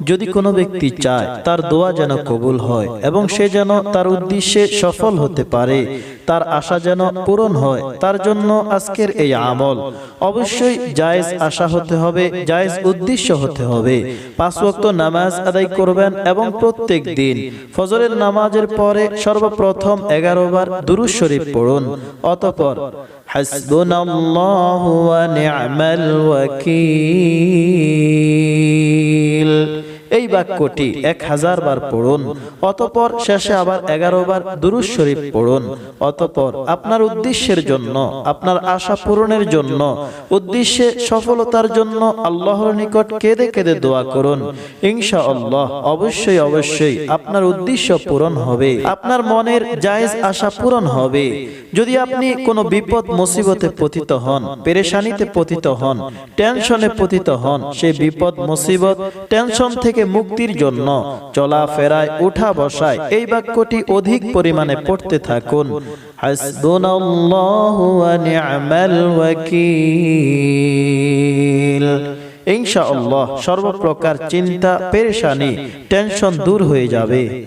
যদি কোনো ব্যক্তি চায় তার দোয়া যেন কবুল হয় এবং সে যেন তার উদ্দেশ্যে সফল হতে পারে তার আশা যেন পূরণ হয় তার জন্য আজকের এই আমল। অবশ্যই জায়েজ আশা হতে হবে জায়েজ উদ্দেশ্য হতে হবে। পাঁচ ওয়াক্ত নামাজ আদায় করবেন এবং প্রত্যেক দিন ফজরের নামাজের পরে সর্বপ্রথম এগারো বার দুরু শরীফ পড়ুন অতপর হাসবুন ওয়াকিল এই বাক্যটি এক হাজার বার পড়ুন, অতপর শেষে আবার এগারো বার দুরুজ শরীফ পড়ুন, অতপর আপনার উদ্দেশ্যের জন্য, আপনার আশা পূরণের জন্য, উদ্দেশ্যে সফলতার জন্য আল্লাহর নিকট কেঁদে কেঁদে দোয়া করুন। ইনশা আল্লাহ অবশ্যই অবশ্যই আপনার উদ্দেশ্য পূরণ হবে, আপনার মনের জায়েজ আশা পূরণ হবে। যদি আপনি কোনো বিপদ, মুসিবতে পতিত হন, পেরেশানিতে পতিত হন, টেনশনে পতিত হন সেই বিপদ, মুসিবত, টেনশন থেকে মুক্তির জন্য চলাফেরায় উঠা বসায়। এই বাক্যটি অধিক পরিমাণে পড়তে থাকুন। ইনশাআল্লাহ, সর্বপ্রকার চিন্তা, পেরেশানি, টেনশন দূর হয়ে যাবে।